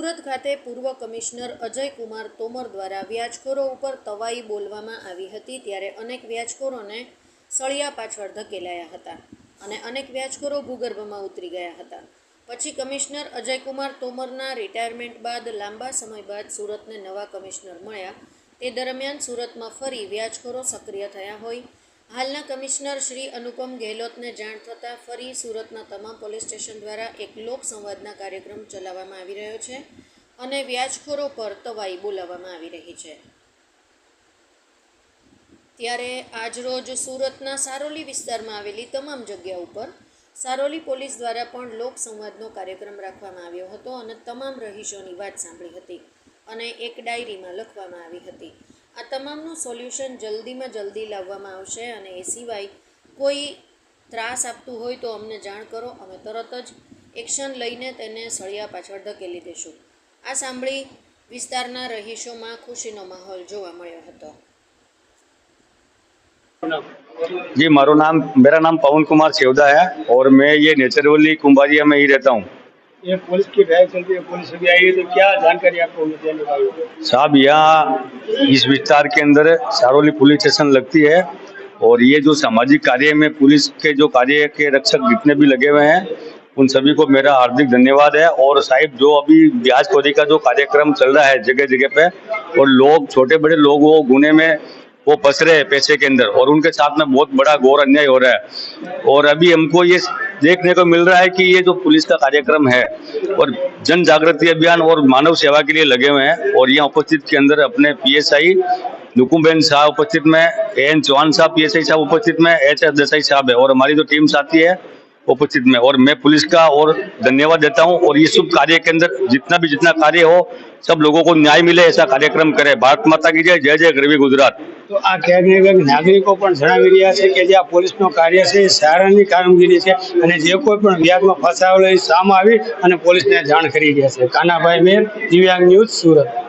ખાતે પૂર્વ કમિશનર અજય કુમાર તોમર દ્વારા વ્યાજખોરો ઉપર તવાઈ બોલવામાં આવી હતી ત્યારે અનેક વ્યાજખોરોને સળિયા પાછળ ધકેલાયા હતા અને અનેક વ્યાજખોરો ભૂગર્ભમાં ઉતરી ગયા હતા. પછી કમિશનર અજય કુમાર તોમરના રિટાયરમેન્ટ બાદ લાંબા સમય બાદ સુરતને નવા કમિશનર મળ્યા. તે દરમિયાન સુરતમાં ફરી વ્યાજખોરો સક્રિય થયા હોય હાલના કમિશનર શ્રી અનુપમ ગેહલોતને જાણ થતાં ફરી સુરતના તમામ પોલીસ સ્ટેશન દ્વારા એક લોકસંવાદના કાર્યક્રમ ચલાવવામાં આવી રહ્યો છે અને વ્યાજખોરો પર તવાઈ બોલાવવામાં આવી રહી છે. ત્યારે આજરોજ સુરતના સારોલી વિસ્તારમાં આવેલી તમામ જગ્યા ઉપર સારોલી પોલીસ દ્વારા પણ લોક સંવાદનો કાર્યક્રમ રાખવામાં આવ્યો હતો અને તમામ રહીશોની વાત સાંભળી હતી અને એક ડાયરીમાં લખવામાં આવી હતી. આ તમામનું સોલ્યુશન જલ્દીમાં જલ્દી લાવવામાં આવશે અને એ સિવાય કોઈ ત્રાસ આપતું હોય તો અમને જાણ કરો અમે તરત જ એક્શન લઈને તેને સળિયા પાછળ ધકેલી દઈશું આ સાંભળી વિસ્તારના રહીશોમાં ખુશીનો માહોલ જોવા મળ્યો હતો जी मारो नाम मेरा नाम पवन कुमार सेवदा है और मैं ये नेचरवली कुंभारिया में ही रहता हूँ ये पुलिस की ड्राइव चल रही है, पुलिस अभी आई है तो क्या जानकारी आपको देने वाली है साहब, यहाँ इस विस्तार के अंदर सारोली पुलिस स्टेशन लगती है और ये जो सामाजिक कार्य में पुलिस के जो कार्य के रक्षक जितने भी लगे हुए हैं, उन सभी को मेरा हार्दिक धन्यवाद है। और साहिब, जो अभी ब्याज खोरी का जो कार्यक्रम चल रहा है जगह जगह पे, और लोग छोटे बड़े लोग वो गुने में वो फंस रहे हैं पैसे के अंदर, और उनके साथ में बहुत बड़ा घोर अन्याय हो रहा है। और अभी हमको ये देखने को मिल रहा है कि ये जो पुलिस का कार्यक्रम है और जन जागृति अभियान और मानव सेवा के लिए लगे हुए हैं और यहाँ उपस्थित के अंदर अपने पीएसआई नुकुमबेन शाह उपस्थित में ए एन चौहान साहब पीएसआई साहब उपस्थित में एच एस देसाई साहब है और हमारी जो टीम साथी है उपस्थित में और मैं पुलिस का और धन्यवाद देता हूँ और ये शुभ कार्य के अंदर जितना भी जितना कार्य हो सब लोगों को न्याय मिले ऐसा कार्यक्रम करे भारत माता की जय जय जय ગરવી ગુજરાત તો આ ક્યાંક ને ક્યાંક નાગરિકો પણ જણાવી રહ્યા છે કે જે આ પોલીસનો કાર્ય છે એ સારાની કામગીરી છે અને જે કોઈ પણ વ્યાજમાં ફસાયેલો એ સામે આવી અને પોલીસને જાણ કરી રહ્યા છે કાનાભાઈ મેર દિવ્યાંગ ન્યૂઝ સુરત